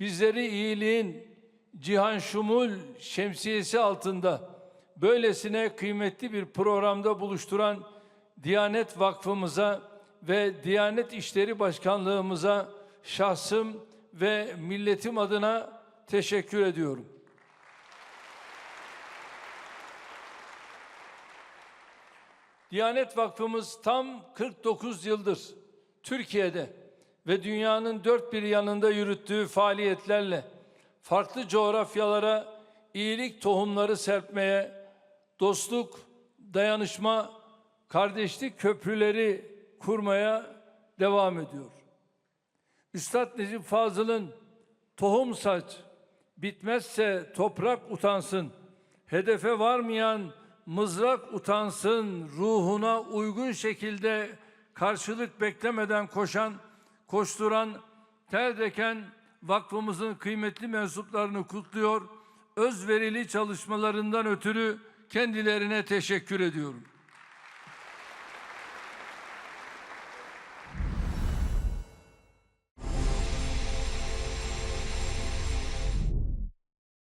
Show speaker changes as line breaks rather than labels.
bizleri iyiliğin cihan şumul şemsiyesi altında böylesine kıymetli bir programda buluşturan Diyanet Vakfımıza ve Diyanet İşleri Başkanlığımıza şahsım ve milletim adına teşekkür ediyorum. Diyanet Vakfımız tam 49 yıldır Türkiye'de ve dünyanın dört bir yanında yürüttüğü faaliyetlerle farklı coğrafyalara iyilik tohumları serpmeye, dostluk, dayanışma, kardeşlik köprüleri kurmaya devam ediyor. Üstad Necip Fazıl'ın tohum saç, bitmezse toprak utansın, hedefe varmayan mızrak utansın ruhuna uygun şekilde karşılık beklemeden koşan, koşturan, ter deken vakfımızın kıymetli mensuplarını kutluyor, özverili çalışmalarından ötürü kendilerine teşekkür ediyorum.